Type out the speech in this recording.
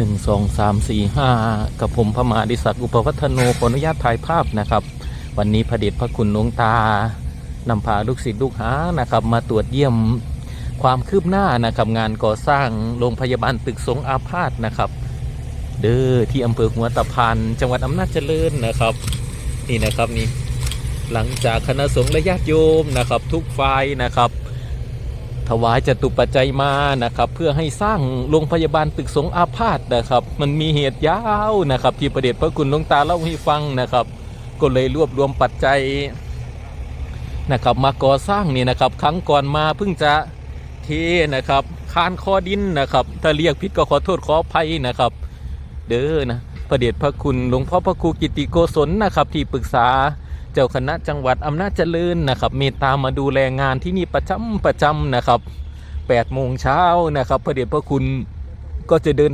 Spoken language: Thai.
หนึ่งสองสามสี่ห้ากับผมพระมหาดิศักดิ์อุปวัฒโนขออนุญาตถ่ายภาพนะครับ วันนี้พระเดชพระคุณหลวงตานำพาลูกศิษย์ลูกหานะครับ มาตรวจเยี่ยมความคืบหน้านะครับงานก่อสร้างโรงพยาบาลตึกสงอาพาธนะครับ เด้อที่อำเภอหัวตะพานจังหวัดอำนาจเจริญนะครับ นี่นะครับนี่หลังจากคณะสงฆ์และญาติโยมนะครับ ทุกฝ่ายนะครับ ถวายจตุปัจจัยมานะครับ เพื่อให้สร้างโรงพยาบาลตึกสงอาพาธนะครับ มันมีเหตุยาวนะครับ ที่ประเดชพระคุณหลวงตาเล่าให้ฟังนะครับ ก็เลยรวบรวมปัจจัยนะครับ มาก่อสร้างนี่นะครับ ครั้งก่อนมาเพิ่งจะเทนะครับคานคอดินนะครับ ถ้าเรียกผิดก็ขอโทษขออภัยนะครับ เด้อนะพระเดชพระคุณหลวงพ่อพระครูกิติโกศลนะครับ ที่ปรึกษา เจ้าคณะจังหวัดอำนาจเจริญนะครับเมตตามาดูแลงานที่นี่ประจำประจำนะครับ8โมงเช้านะครับพระเดชพระคุณก็จะเดิน